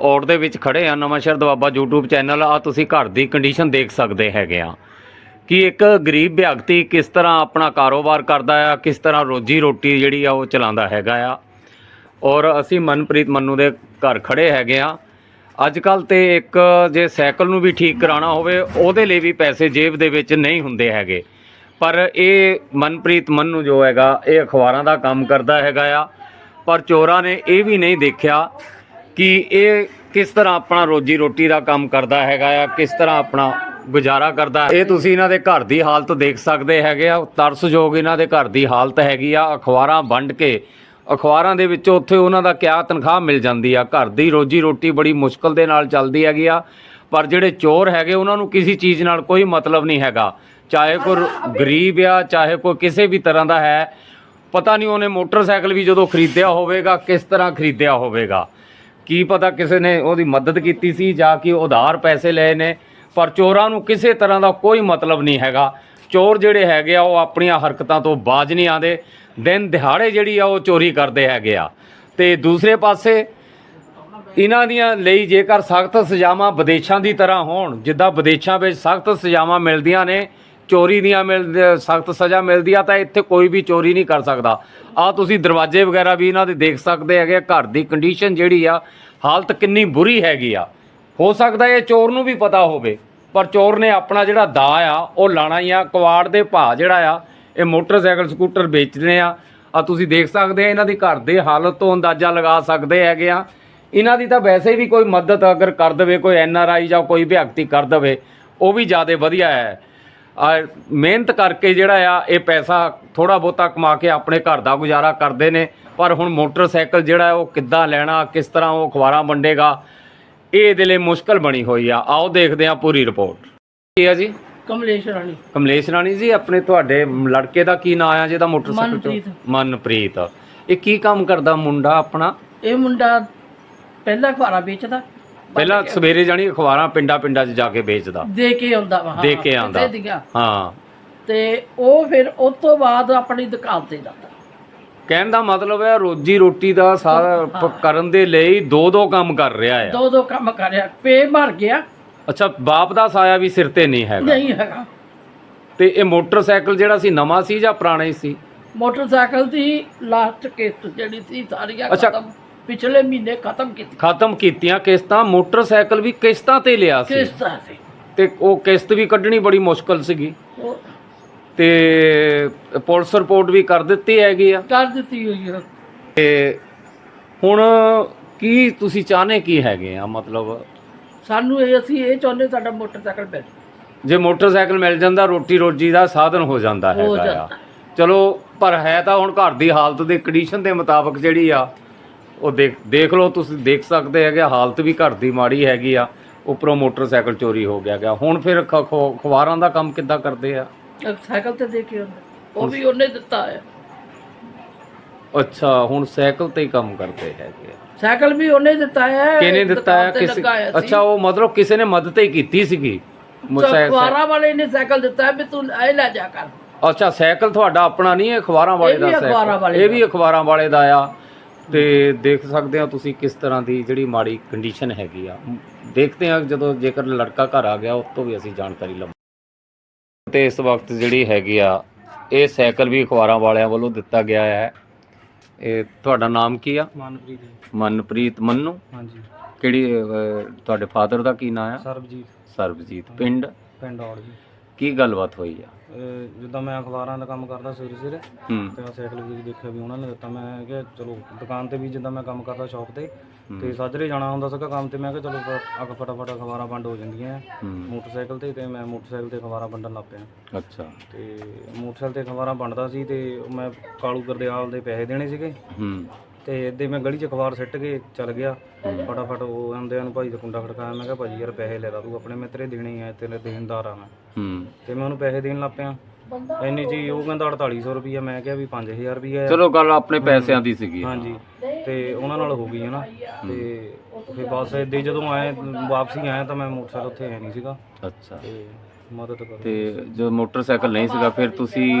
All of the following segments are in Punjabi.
ਔੜ ਦੇ ਵਿੱਚ ਖੜੇ ਆ ਨਵਾਂਸ਼ਹਿਰ ਦਵਾਬਾ YouTube ਚੈਨਲ। ਆ ਤੁਸੀਂ ਘਰ ਦੀ ਕੰਡੀਸ਼ਨ ਦੇਖ ਸਕਦੇ ਹੈਗੇ ਆ। ਕਿ ਇੱਕ ਗਰੀਬ ਵਿਅਕਤੀ ਕਿਸ ਤਰ੍ਹਾਂ ਆਪਣਾ ਕਾਰੋਬਾਰ ਕਰਦਾ ਆ, ਕਿਸ ਤਰ੍ਹਾਂ ਰੋਜੀ ਰੋਟੀ ਜਿਹੜੀ ਆ ਉਹ ਚਲਾਉਂਦਾ ਹੈਗਾ ਆ। ਔਰ ਅਸੀਂ ਮਨਪ੍ਰੀਤ ਮੰਨੂ ਦੇ ਘਰ ਖੜੇ ਹੈਗੇ ਆ। ਅੱਜ ਕੱਲ ਤੇ ਇੱਕ ਜੇ ਸਾਈਕਲ ਨੂੰ ਵੀ ਠੀਕ ਕਰਾਉਣਾ ਹੋਵੇ, ਉਹਦੇ ਲਈ ਵੀ ਪੈਸੇ ਜੇਬ ਦੇ ਵਿੱਚ ਨਹੀਂ ਹੁੰਦੇ ਹੈਗੇ। ਪਰ ਇਹ ਮਨਪ੍ਰੀਤ ਮੰਨੂ ਜੋ ਹੈਗਾ, ਇਹ ਅਖਬਾਰਾਂ ਦਾ ਕੰਮ ਕਰਦਾ ਹੈਗਾ ਆ। ਪਰ ਚੋਰਾਂ ਨੇ ਇਹ ਵੀ ਨਹੀਂ ਦੇਖਿਆ ਕਿ ਇਹ ਕਿਸ ਤਰ੍ਹਾਂ ਆਪਣਾ ਰੋਜੀ ਰੋਟੀ ਦਾ ਕੰਮ ਕਰਦਾ ਹੈਗਾ ਆ ਕਿਸ ਤਰ੍ਹਾਂ ਆਪਣਾ ਗੁਜ਼ਾਰਾ ਕਰਦਾ। ਇਹ ਤੁਸੀਂ ਇਹਨਾਂ ਦੇ ਘਰ ਦੀ ਹਾਲਤ ਦੇਖ ਸਕਦੇ ਹੈਗੇ ਆ ਤਰਸਯੋਗ ਇਹਨਾਂ ਦੇ ਘਰ ਦੀ ਹਾਲਤ ਹੈਗੀ ਆ। ਅਖਬਾਰਾਂ ਵੰਡ ਕੇ ਅਖਬਾਰਾਂ ਦੇ ਵਿੱਚੋਂ ਉੱਥੇ ਉਹਨਾਂ ਦਾ ਕਿਆ ਤਨਖਾਹ ਮਿਲ ਜਾਂਦੀ ਆ। ਘਰ ਦੀ ਰੋਜੀ ਰੋਟੀ ਬੜੀ ਮੁਸ਼ਕਲ ਦੇ ਨਾਲ ਚੱਲਦੀ ਹੈਗੀ ਆ ਪਰ ਜਿਹੜੇ ਚੋਰ ਹੈਗੇ ਉਹਨਾਂ ਨੂੰ ਕਿਸੇ ਚੀਜ਼ ਨਾਲ ਕੋਈ ਮਤਲਬ ਨਹੀਂ ਹੈਗਾ। ਚਾਹੇ ਕੋਈ ਗਰੀਬ ਆ ਚਾਹੇ ਕੋਈ ਕਿਸੇ ਵੀ ਤਰ੍ਹਾਂ ਦਾ ਹੈ ਪਤਾ ਨਹੀਂ ਉਹਨੇ ਮੋਟਰਸਾਈਕਲ ਵੀ ਜਦੋਂ ਖਰੀਦਿਆ ਹੋਵੇਗਾ ਕਿਸ ਤਰ੍ਹਾਂ ਖਰੀਦਿਆ ਹੋਵੇਗਾ। ਕੀ ਪਤਾ ਕਿਸੇ ਨੇ ਉਹਦੀ ਮਦਦ ਕੀਤੀ ਸੀ ਜਾਂ ਕਿ ਉਧਾਰ ਪੈਸੇ ਲਏ ਨੇ, ਪਰ ਚੋਰਾਂ ਨੂੰ ਕਿਸੇ ਤਰ੍ਹਾਂ ਦਾ ਕੋਈ ਮਤਲਬ ਨਹੀਂ ਹੈਗਾ। ਚੋਰ ਜਿਹੜੇ ਹੈਗੇ ਆ, ਉਹ ਆਪਣੀਆਂ ਹਰਕਤਾਂ ਤੋਂ ਬਾਜ ਨਹੀਂ ਆਉਂਦੇ। ਦਿਨ ਦਿਹਾੜੇ ਜਿਹੜੀ ਆ, ਉਹ ਚੋਰੀ ਕਰਦੇ ਹੈਗੇ ਆ। ਤੇ ਦੂਸਰੇ ਪਾਸੇ, ਇਹਨਾਂ ਦੀਆਂ ਲਈ ਜੇਕਰ ਸਖਤ ਸਜ਼ਾਵਾਂ ਵਿਦੇਸ਼ਾਂ ਦੀ ਤਰ੍ਹਾਂ ਹੋਣ, ਜਿੱਦਾਂ ਵਿਦੇਸ਼ਾਂ ਵਿੱਚ ਸਖਤ ਸਜ਼ਾਵਾਂ ਮਿਲਦੀਆਂ ਨੇ ਚੋਰੀ ਦੀਆਂ ਮਿਲ ਸਖਤ ਸਜ਼ਾ ਮਿਲਦੀ ਆ ਤਾਂ ਇੱਥੇ ਕੋਈ ਵੀ ਚੋਰੀ ਨਹੀਂ ਕਰ ਸਕਦਾ। ਆ ਤੁਸੀਂ ਦਰਵਾਜ਼ੇ ਵਗੈਰਾ ਵੀ ਇਹਨਾਂ ਦੇ ਦੇਖ ਸਕਦੇ ਹੈਗੇ ਆ। ਘਰ ਦੀ ਕੰਡੀਸ਼ਨ ਜਿਹੜੀ ਆ, ਹਾਲਤ ਕਿੰਨੀ ਬੁਰੀ ਹੈਗੀ ਆ। ਹੋ ਸਕਦਾ ਇਹ ਚੋਰ ਨੂੰ ਵੀ ਪਤਾ ਹੋਵੇ, ਪਰ ਚੋਰ ਨੇ ਆਪਣਾ ਜਿਹੜਾ ਦਾ ਆ, ਉਹ ਲਾਣਾ ਹੀ ਆ। ਕਵਾੜ ਦੇ ਭਾਅ ਜਿਹੜਾ ਆ, ਇਹ ਮੋਟਰਸਾਈਕਲ ਸਕੂਟਰ ਵੇਚਦੇ ਆ। ਆ ਤੁਸੀਂ ਦੇਖ ਸਕਦੇ ਆ, ਇਹਨਾਂ ਦੀ ਘਰ ਦੇ ਹਾਲਤ ਤੋਂ ਅੰਦਾਜ਼ਾ ਲਗਾ ਸਕਦੇ ਹੈਗੇ ਆ। ਇਹਨਾਂ ਦੀ ਤਾਂ ਵੈਸੇ ਵੀ ਕੋਈ ਮਦਦ ਅਗਰ ਕਰ ਦੇਵੇ, ਕੋਈ ਐਨ ਆਰ ਆਈ ਜਾਂ ਕੋਈ ਵਿਅਕਤੀ ਕਰ ਦੇਵੇ, ਉਹ ਵੀ ਜ਼ਿਆਦਾ ਵਧੀਆ ਹੈ। ਆ ਮਿਹਨਤ ਕਰਕੇ ਜਿਹੜਾ ਆ ਇਹ ਪੈਸਾ ਥੋੜਾ ਬਹੁਤਾ ਕਮਾ ਕੇ ਆਪਣੇ ਘਰ ਦਾ ਗੁਜ਼ਾਰਾ ਕਰਦੇ ਨੇ। ਪਰ ਹੁਣ ਮੋਟਰਸਾਈਕਲ ਜਿਹੜਾ ਉਹ ਕਿੱਦਾਂ ਲੈਣਾ ਕਿਸ ਤਰ੍ਹਾਂ ਉਹ ਅਖਬਾਰਾਂ ਵੰਡੇਗਾ ਇਹ ਇਹਦੇ ਲਈ ਮੁਸ਼ਕਲ ਬਣੀ ਹੋਈ ਆ। ਆਓ ਦੇਖਦੇ ਆ ਪੂਰੀ ਰਿਪੋਰਟ। ਕੀ ਆ ਜੀ? ਕਮਲੇਸ਼ ਰਾਣੀ। ਕਮਲੇਸ਼ ਰਾਣੀ ਜੀ ਆਪਣੇ ਤੁਹਾਡੇ ਲੜਕੇ ਦਾ ਕੀ ਨਾਂ ਆ ਜਿਹਦਾ ਮੋਟਰਸਾਈਕਲ ਚੋਂ- ਮਨਪ੍ਰੀਤ। ਮਨਪ੍ਰੀਤ। ਇਹ ਕੀ ਕੰਮ ਕਰਦਾ ਮੁੰਡਾ ਆਪਣਾ? ਇਹ ਮੁੰਡਾ ਪਹਿਲਾਂ ਅਖਬਾਰਾਂ ਵੇਚਦਾ ਪਹਿਲਾਂ ਸਵੇਰੇ ਜਾਣੀ ਅਖਬਾਰਾਂ ਪਿੰਡਾਂ ਪਿੰਡਾਂ 'ਚ ਜਾ ਕੇ ਵੇਚਦਾ। ਦੇ ਕੇ ਆਉਂਦਾ ਵਾ ਦੇ ਕੇ ਆਉਂਦਾ। ਕਿਸੇ ਦੀਆਂ। ਹਾਂ। ਤੇ ਉਹ ਫਿਰ ਉਸ ਤੋਂ ਬਾਅਦ ਆਪਣੀ ਦੁਕਾਨ ਤੇ ਜਾਂਦਾ। ਕਹਿਣ ਦਾ ਮਤਲਬ ਹੈ ਰੋਜੀ ਰੋਟੀ ਦਾ ਸਾਰਾ ਪ- ਕਰਨ ਦੇ ਲਈ ਦੋ ਦੋ ਕੰਮ ਕਰ ਰਿਹਾ ਆ। ਦੋ ਦੋ ਕੰਮ ਕਰਿਆ ਪੇ ਮਰ ਗਿਆ। ਅੱਛਾ ਬਾਪ ਦਾ ਸਾਇਆ ਵੀ ਸਿਰ ਤੇ ਨਹੀਂ ਹੈਗਾ। ਨਹੀਂ ਹੈਗਾ। ਤੇ ਇਹ ਮੋਟਰਸਾਈਕਲ ਜਿਹੜਾ ਸੀ ਨਵਾਂ ਸੀ ਜਾਂ ਪੁਰਾਣਾ ਹੀ ਸੀ? ਮੋਟਰਸਾਈਕਲ ਦੀ ਲਾਸਟ ਕਿਸ਼ਤ ਜਿਹੜੀ ਸੀ ਸਾਰੀਆਂ ਅੱਛਾ। ਖਤਮ। ਪਿਛਲੇ ਮਹੀਨੇ ਖਤਮ ਕੀਤੀ। ਖਤਮ ਕੀਤੀਆਂ ਕਿਸ਼ਤਾਂ ਮੋਟਰਸਾਈਕਲ ਵੀ ਕਿਸ਼ਤਾਂ ਤੇ ਲਿਆ ਸੀ। ਕਿਸ਼ਤਾਂ ਸੀ ਤੇ ਉਹ ਕਿਸ਼ਤ ਵੀ ਕੱਢਣੀ ਬੜੀ ਮੁਸ਼ਕਲ ਸੀਗੀ। ਉਹ ਤੇ ਪੁਲਿਸ ਰਿਪੋਰਟ ਵੀ ਕਰ ਦਿੱਤੀ ਹੈਗੀ ਆ। ਕਰ ਦਿੱਤੀ ਹੋਈ ਹੈ ਤੇ ਹੁਣ ਕੀ ਤੁਸੀਂ ਚਾਹਨੇ ਕੀ ਹੈਗੇ ਆ? ਮਤਲਬ ਸਾਨੂੰ ਇਹ ਅਸੀਂ ਇਹ ਚਾਹੁੰਦੇ ਸਾਡਾ ਮੋਟਰਸਾਈਕਲ ਮਿਲ ਜੇ ਮੋਟਰਸਾਈਕਲ ਮਿਲ ਜਾਂਦਾ ਰੋਟੀ ਰੋਜੀ ਦਾ ਸਾਧਨ ਹੋ ਜਾਂਦਾ ਹੋ ਹੈਗਾ ਆ। ਜਾਂਦਾ। ਚਲੋ ਪਰ ਹੈ ਤਾਂ ਹੁਣ ਘਰ ਦੀ ਹਾਲਤ ਦੇ ਕੰਡੀਸ਼ਨ ਦੇ ਮੁਤਾਬਕ ਜਿਹੜੀ ਆ ਉਹ ਦੇਖ ਦੇਖ ਲਓ ਤੁਸੀਂ ਦੇਖ ਸਕਦੇ ਹੈਗੇ ਹਾਲਤ ਵੀ ਘਰ ਦੀ ਮਾੜੀ ਹੈਗੀ ਆ ਉੱਪਰੋਂ ਮੋਟਰਸਾਈਕਲ ਚੋਰੀ ਹੋ ਗਿਆ ਗਿਆ। ਹੁਣ ਫਿਰ ਖ- ਖ- ਅਖਬਾਰਾਂ ਦਾ ਕੰਮ ਕਿੱਦਾਂ ਕਰਦੇ ਆ? ਸਾਈਕਲ ਤੇ ਦੇ ਕੇ ਆਉਂਦਾ। ਉਹ ਵੀ ਉਹਨੇ ਦਿੱਤਾ ਹੈ ਅੱਛਾ ਹੁਣ ਸਾਈਕਲ ਤੇ ਹੀ ਕੰਮ ਕਰਦੇ ਹੈਗੇ ਆ। ਸਾਈਕਲ ਵੀ ਉਹਨੇ ਦਿੱਤਾ ਹੈ ਕਿਹਨੇ ਦਿੱਤਾ ਹੈ ਕਿਸੇ। ਅੱਛਾ ਉਹ ਮਤਲਬ ਕਿਸੇ ਨੇ ਮਦਦ ਹੀ ਕੀਤੀ ਸੀਗੀ? ਮੋਟਰਸਾਈਕਲ ਅਖਬਾਰਾਂ ਵਾਲੇ ਨੇ ਸਾਈਕਲ ਦਿੱਤਾ ਹੈ ਵੀ ਤੂੰ ਇਹ ਲੈ ਜਾ ਕਰ। ਅੱਛਾ ਸਾਈਕਲ ਤੁਹਾਡਾ ਆਪਣਾ ਨਹੀਂ ਹੈ ਅਖਬਾਰਾਂ ਵਾਲੇ ਇਹ ਦਾ ਵੀ ਸਾਈਕਲ। ਵਾਲੇ ਇਹ ਵੀ ਅਖਬਾਰਾਂ ਵਾਲੇ ਦਾ ਆ। ਤੇ ਦੇਖ ਸਕਦੇ ਆ ਤੁਸੀਂ ਕਿਸ ਤਰ੍ਹਾਂ ਦੀ ਜਿਹੜੀ ਮਾੜੀ ਕੰਡੀਸ਼ਨ ਹੈਗੀ ਆ। ਦੇਖਦੇ ਆ ਜਦੋਂ ਜੇਕਰ ਲੜਕਾ ਘਰ ਆ ਗਿਆ ਉਸ ਤੋਂ ਵੀ ਅਸੀਂ ਜਾਣਕਾਰੀ ਲਵਾਂਗੇ। ਤੇ ਇਸ ਵਕਤ ਜਿਹੜੀ ਹੈਗੀ ਆ ਇਹ ਸਾਈਕਲ ਵੀ ਅਖਬਾਰਾਂ ਵਾਲਿਆਂ ਵੱਲੋਂ ਦਿੱਤਾ ਗਿਆ ਹੈ। ਇਹ ਤੁਹਾਡਾ ਨਾਮ ਕੀ ਆ? ਮਨਪ੍ਰੀਤ ਮਨਪ੍ਰੀਤ ਮੰਨੂ। ਹਾਂਜੀ। ਕਿਹੜੀ ਅਹ, ਤੁਹਾਡੇ ਫਾਦਰ ਦਾ ਕੀ ਨਾਂ ਆ? ਸਰਬਜੀਤ। ਸਰਬਜੀਤ। ਪਿੰਡ? ਪਿੰਡ ਔੜ ਜੀ। ਕੀ ਗੱਲਬਾਤ ਹੋਈ ਆ? ਇਹ ਜਿੱਦਾਂ ਮੈਂ ਅਖਬਾਰਾਂ ਦਾ ਕੰਮ ਕਰਦਾ ਸਵੇਰੇ ਸਵੇਰੇ ਹੂੰ। ਤੇ ਆਹ ਸਾਈਕਲ ਵੀ ਦੇਖਿਆ ਵੀ ਉਹਨਾਂ ਨੇ ਦਿੱਤਾ। ਮੈਂ ਕਿਹਾ ਚਲੋ ਦੁਕਾਨ ਤੇ ਵੀ ਜਿੱਦਾਂ ਮੈਂ ਕੰਮ ਕਰਦਾ ਸ਼ਾਪ ਤੇ ਤੇ ਸਾਜਰੇ ਜਾਣਾ ਹੁੰਦਾ ਸੀਗਾ ਕੰਮ ਤੇ ਮੈਂ ਕਿਹਾ ਚਲੋ ਅੱਗ ਫਟਾਫਟ ਅਖਬਾਰਾਂ ਵੰਡ ਹੋ ਜਾਂਦੀਆਂ। ਹੂੰ। ਮੋਟਰਸਾਈਕਲ ਤੇ ਤੇ ਮੈਂ ਮੋਟਰਸਾਈਕਲ ਤੇ ਅਖਬਾਰਾਂ ਵੰਡਣ ਲੱਗ ਪਿਆ। ਅੱਛਾ। ਤੇ ਮੋਟਰਸਾਈਕਲ ਤੇ ਅਖਬਾਰਾਂ ਵੰਡਦਾ ਸੀ ਤੇ ਮੈਂ ਕਾਲੂ ਗੁਰਦਿਆਲ ਦੇ ਪੈਸੇ ਦੇਣੇ ਸੀਗੇ। ਹੂੰ। ਤੇ ਇੱਦਾਂ ਮੈਂ ਗਲੀ 'ਚ ਅਖਬਾਰ ਸਿੱਟ ਕੇ ਚੱਲ ਗਿਆ। ਫਟਾਫਟ ਉਹ ਆਉਂਦਿਆਂ ਨੂੰ ਭਾਈ ਦਾ ਕੁੰਡਾ ਖੜਕਾਇਆ। ਮੈਂ ਕਿਹਾ ਭਾਜੀ ਯਾਰ ਪੈਸੇ ਲੈ ਲਾ ਤੂੰ ਆਪਣੇ ਮੈਂ ਤੇਰੇ ਦੇਣੇ ਆ ਤੇਰੇ ਦੇਣਦਾਰ ਆ ਮੈਂ। ਹੂੰ। ਤੇ ਮੈਂ ਉਹਨੂੰ ਪੈਸੇ ਦੇਣ ਲੱਗ ਪਿਆ। ਇੰਨੀ ਜੀ ਉਹ ਕਹਿੰਦਾ 4800 ਰੁਪਈਆ। ਮੈਂ ਕਿਹਾ ਵੀ 5000 ਰੁਪਈਆ ਆ। ਚਲੋ ਗੱਲ ਆਪਣੇ ਪੈਸਿਆਂ ਦੀ ਸੀਗੀ। ਹਾਂਜੀ। ਤੇ ਉਹਨਾਂ ਨਾਲ ਹੋ ਗਈ ਹੈ ਨਾ। ਤੇ ਫਿਰ ਬਸ ਹੀ ਜਦੋਂ ਆਏ ਵਾਪਸੀ ਆਇਆ ਤਾਂ ਮੈਂ ਮੋਟਰਸਾਈਕਲ ਉੱਥੇ ਹੈ ਨਹੀਂ ਸੀਗਾ। ਅੱਛਾ। ਤੇ ਮਦਦ ਕਰੋ। ਤੇ ਜੋ ਮੋਟਰਸਾਈਕਲ ਨਹੀਂ ਸੀਗਾ ਫਿਰ ਤੁਸੀਂ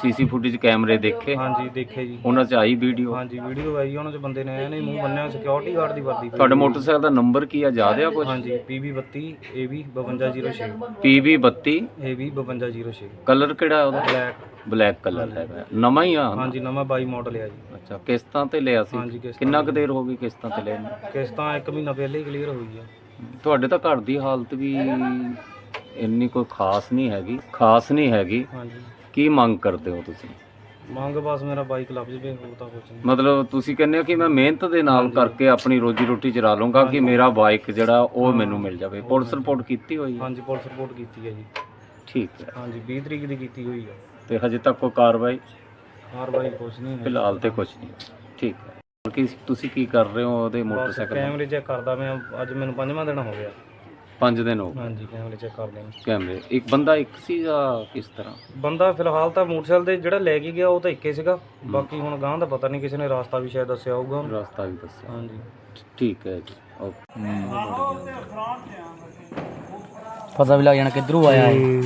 ਸੀਸੀ ਫੁਟੇਜ ਕੈਮਰੇ ਦੇਖੇ? ਹਾਂਜੀ ਦੇਖੇ ਜੀ। ਉਹਨਾਂ 'ਚ ਆਈ ਵੀਡੀਓ ਹਾਂਜੀ ਵੀਡੀਓ ਆਈ ਉਹਨਾਂ ਚ ਬੰਦੇ ਨੇ ਐ ਨਹੀਂ ਮੂੰਹ ਬੰਨਿਆ ਸਿਕਿਉਰਿਟੀ ਗਾਰਡ ਦੀ ਵਰਦੀ ਪਾਈ। ਤੁਹਾਡੇ ਮੋਟਰਸਾਈਕਲ ਦਾ ਨੰਬਰ ਕੀ ਆ ਯਾਦ ਆ ਕੁਝ ਹਾਂਜੀ PB 32 AB 5206 PB 32 AB 5206 colour ਕਿਹੜਾ ਉਹਦਾ? ਬਲੈਕ ਬਲੈਕ ਕਲਰ ਹੈਗਾ। ਨਵਾਂ ਹੀ ਆ? ਹਾਂਜੀ ਨਵਾਂ 22 ਮਾਡਲ ਆ ਜੀ। ਅੱਛਾ ਕਿਸ਼ਤਾਂ ਤੇ ਲਿਆ ਸੀ? ਹਾਂਜੀ ਕਿਸ਼ਤਾਂ ਕਿੰਨਾ ਕੁ ਦੇਰ ਹੋ ਗਈ ਕਿਸ਼ਤਾਂ ਤੇ ਲੈਣ ਨੂੰ? ਕਿਸ਼ਤਾਂ 1 ਮਹੀਨਾ ਪਹਿਲੇ ਹੀ ਕਲੀਅਰ ਹੋਈ ਆ। ਤੁਹਾਡੇ ਤਾਂ ਘਰ ਦੀ ਹਾਲਤ ਵੀ ਇੰਨੀ ਕੋਈ ਖਾਸ ਨਹੀਂ ਹੈਗੀ ਖਾਸ ਨਹੀਂ ਹੈਗੀ। ਹਾਂਜੀ। ਕੀ ਮੰਗ ਕਰਦੇ ਹੋ ਤੁਸੀਂ? ਮੰਗ ਬਸ ਮੇਰਾ ਬਾਈਕ ਲੱਭ ਜਵੇ ਹੋਰ ਤਾਂ ਕੁਝ ਨਹੀਂ। ਮਤਲਬ ਤੁਸੀਂ ਕਹਿੰਦੇ ਹੋ ਕਿ ਮੈਂ ਮਿਹਨਤ ਦੇ ਨਾਲ ਕਰਕੇ ਆਪਣੀ ਰੋਜੀ ਰੋਟੀ ਚਲਾ ਲਵਾਂਗਾ ਕਿ ਮੇਰਾ ਬਾਈਕ ਜਿਹੜਾ ਉਹ ਮੈਨੂੰ ਮਿਲ ਜਾਵੇ। ਪੁਲਿਸ ਰਿਪੋਰਟ ਕੀਤੀ ਹੋਈ ਹੈ? ਹਾਂਜੀ ਪੁਲਿਸ ਰਿਪੋਰਟ ਕੀਤੀ ਹੈ ਜੀ। ਠੀਕ ਹੈ। ਹਾਂਜੀ 20 ਤਰੀਕ ਦੀ ਕੀਤੀ ਹੋਈ ਆ ਤੇ ਹਜੇ ਤੱਕ ਕੋਈ ਕਾਰਵਾਈ? ਕਾਰਵਾਈ ਕੁਝ ਨਹੀਂ ਹੈ। ਫਿਲਹਾਲ ਤੇ ਕੁਝ ਨਹੀਂ। ਠੀਕ ਹੈ। ਕਿ ਤੁਸੀਂ ਕੀ ਕਰ ਰਹੇ ਹੋ ਉਹਦੇ ਬਸ ਮੋਟਰਸਾਈਕਲ? ਕੈਮਰੇ ਚੈੱਕ ਕਰਦਾ ਮੈਂ ਅੱਜ ਮੈਨੂੰ ਪੰਜਵਾਂ ਦਿਨ ਹੋ ਗਿਆ। ਪੰਜ ਦਿਨ ਹੋ ਗਏ। ਹਾਂਜੀ ਕੈਮਰੇ ਚੈੱਕ ਕਰਦੇ ਨੇ ਕੈਮਰੇ ਇੱਕ ਬੰਦਾ ਇੱਕ ਸੀ ਜਾਂ ਕਿਸ ਤਰ੍ਹਾਂ? ਬੰਦਾ ਫਿਲਹਾਲ ਤਾਂ ਮੋਟਰਸਾਈਕਲ ਤੇ ਜਿਹੜਾ ਲੈ ਕੇ ਗਿਆ ਉਹ ਤਾਂ ਇੱਕੇ ਸੀਗਾ। ਬਾਕੀ ਹੁਣ ਗਾਂ ਦਾ ਪਤਾ ਨਹੀਂ ਕਿਸੇ ਨੇ ਰਾਸਤਾ ਵੀ ਸ਼ਾਇਦ ਦੱਸਿਆ ਹੋਊਗਾ। ਉਹਨੂੰ। ਰਸਤਾ ਵੀ ਦੱਸਿਆ। ਹਾਂਜੀ। ਠੀਕ ਹੈ ਜੀ ਓਕੇ। ਪਤਾ ਵੀ ਲੱਗ ਜਾਣਾ ਕਿੱਧਰੋਂ ਆਇਆ ਇਹ।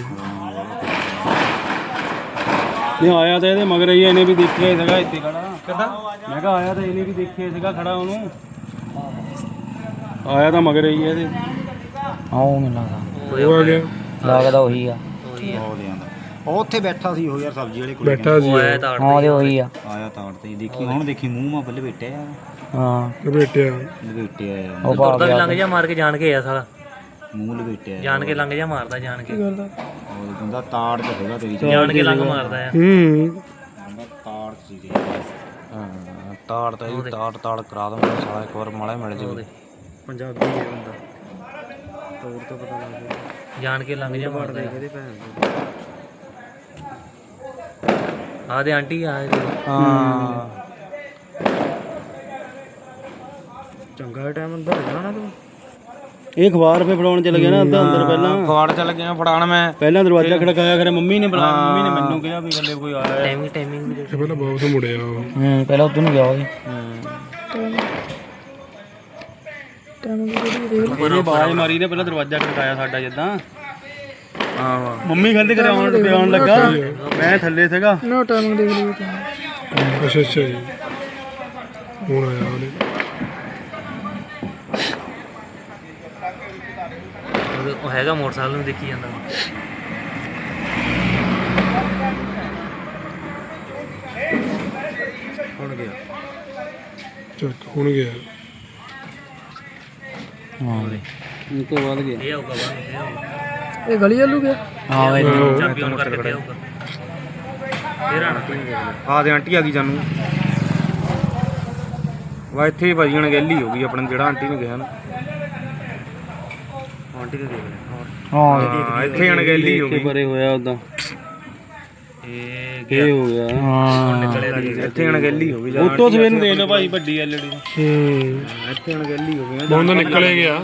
ਨਹੀਂ ਆਇਆ ਤਾਂ ਇਹਦੇ ਮਗਰ ਹੀ ਇਹਨੇ ਵੀ ਦੇਖਿਆ ਹੀ ਸੀਗਾ ਇੱਥੇ ਖੜਾ। ਕਿੱਦਾਂ? ਮੈਂ ਕਿਹਾ ਆਇਆ ਤਾਂ ਇਹਨੇ ਵੀ ਦੇਖਿਆ ਹੀ ਸੀਗਾ ਖੜਾ ਉਹਨੂੰ। ਆਇਆ ਤਾਂ ਮਗਰ ਹੀ ਇਹਦੇ। ਆਉ ਮੈਨੂੰ ਲੱਗਦਾ। ਉਹ ਆ ਗਿਆ। ਲੱਗਦਾ ਉਹੀ ਆ। ਉਹ ਉੱਥੇ ਬੈਠਾ ਸੀ ਉਹ ਯਾਰ ਸਬਜ਼ੀ ਵਾਲੇ ਕੋਲ। ਬੈਠਾ ਸੀ। ਹਾਂ ਉਹਦੇ ਉਹੀ ਆ। ਆਇਆ ਤਾੜ ਤੇ ਦੇਖੀ ਹੁਣ ਦੇਖੀ ਮੂੰਹ ਮਾ ਬੱਲੇ ਬੈਠਿਆ ਹਾਂ। ਬੈਠਿਆ ਲਪੇਟਿਆ ਆ। ਉਹ ਭਾਗ ਗਿਆ ਲੰਘ ਜਾ ਮਾਰ ਕੇ ਜਾਣ ਕੇ ਆ ਸਾਲਾ। ਮੂੰਹ ਲਪੇਟਿਆ ਆ। ਜਾਣ ਕੇ ਲੰਘ ਜਾ ਮਾਰਦਾ ਜਾਣ ਕੇ। ਉਹ ਕਹਿੰਦਾ ਤਾੜ ਤੇ ਹੈਗਾ ਤੇਰੀ ਜਾਣ ਕੇ ਲੰਘ ਮਾਰਦਾ ਆ। ਹੂੰ। ਕਹਿੰਦਾ ਤਾੜ ਸੀ ਹਾਂ। ਤਾੜ ਤਾਂ ਇਹ ਤਾੜ ਤਾੜ ਕਰਾ ਦਵਾਂ ਸਾਲਾ ਇੱਕ ਵਾਰ ਮਾੜਾ ਮਿਲ ਜਾਵੇ। ਪੰਜਾਬੀ ਹੈ ਬੰਦਾ। ਤੋੜ ਤੋਂ ਪਤਾ ਲੱਗ ਗਿਆ। ਜਾਣ ਕੇ ਲੰਘ ਜਾ ਮਾਰਦਾ ਇਹਦੇ ਭੈਣ ਆ ਦੇ ਆਂਟੀ ਆ ਹਾਂ। ਚੰਗਾ ਟਾਈਮ ਅੰਦਰ ਰਹਿਣਾ ਨਾ ਤੂੰ। ਇਹ ਅਖਬਾਰ ਫੇ ਫੜਾਉਣ ਚਲ ਗਿਆ ਨਾ ਅੱਧਾ ਅੰਦਰ ਪਹਿਲਾਂ। ਖਵਾੜ ਚੱਲ ਗਿਆ ਫੜਾਣ ਮੈਂ। ਪਹਿਲਾਂ ਦਰਵਾਜ਼ਾ ਖੜਕਾਇਆ ਖਰੇ ਮੰਮੀ ਨੇ ਬੁਲਾਇਆ ਮੰਮੀ ਨੇ ਮੈਨੂੰ ਕਿਹਾ ਵੀ ਗੱਲੇ ਕੋਈ ਆਇਆ। ਟਾਈਮਿੰਗ ਟਾਈਮਿੰਗ ਵੀ ਦੇਖੋ। ਹੂੰ ਪਹਿਲਾਂ ਉਧਰ ਨੂੰ ਗਿਆ ਉਹਦੇ ਇਹਨੇ ਆਵਾਜ਼ ਮਾਰੀ ਨੇ ਪਹਿਲਾਂ ਦਰਵਾਜ਼ਾ ਖੜਕਾਇਆ ਸਾਡਾ ਜਿੱਦਾਂ। ਹਾਂ ਮੰਮੀ ਕਹਿੰਦੇ ਕਰੇ ਆਉਣ ਤੇ ਆਉਣ ਲੱਗਾ। ਮੈਂ ਥੱਲੇ ਸੀਗਾ। ਨੋ ਟਾਈਮ ਦੇਖ ਲਈ ਅੱਛਾ ਅੱਛਾ ਜੀ। ਹੁਣ ਆਇਆ ਉਹਨੇ। ਉਹ- ਉਹ ਹੈਗਾ ਮੋਟਰਸਾਈਕਲ ਨੂੰ ਦੇਖੀ ਜਾਂਦਾ। ਹੁਣ ਗਿਆ। ਚੱਕ ਹੁਣ ਗਿਆ। ਹਾਂ ਉਹ ਤੋਂ ਬਾਅਦ ਗਿਆ। ਇਹ ਆਊਗਾ ਬਾਹਰ ਇਹ ਆਊਗਾ ਇਹ ਗਲੀ ਵੱਲੋਂ ਗਿਆ? ਹਾਂ ਇਹ ਚਾਬੀ on ਕਰਕੇ ਤੇ ਆਊਗਾ ਫੇਰ ਆਣਾ ਆ ਦੇ ਆਂਟੀ ਆ ਗਈ ਜਾਨੂੰ ਵਾ ਇੱਥੇ ਹੀ ਭਾਜੀ ਹੁਣ ਗੈਲੀ ਹੋ ਗਈ ਆਪਣੇ ਜਿਹੜਾ ਆਂਟੀ ਨੇ ਕਿਹਾ ਨਾ। ਆਂਟੀ ਦੇ ਦੇਖ ਲੈ ਹਾਂ ਹਾਂ ਇੱਥੇ ਹੁਣ ਗੈਲੀ ਹੋ ਗਈ। ਪਰੇ ਹੋਇਆ ਉਦਾਂ ਇਹ ਹੋ ਗਿਆ। ਨਿਕਲੇ ਇੱਥੇ ਹੁਣ ਗੈਲੀ ਹੋ ਗਈ। ਉਤੋਂ ਸਵੇਰ ਨੂੰ ਦੇਖ ਲਓ ਭਾਈ ਵੱਡੀ ਐਲਡੀ। ਹੂੰ। ਇੱਥੇ ਹੁਣ ਗੈਲੀ ਹੋ ਗਈ। ਬੰਦਾ ਨਿਕਲੇ ਗਿਆ।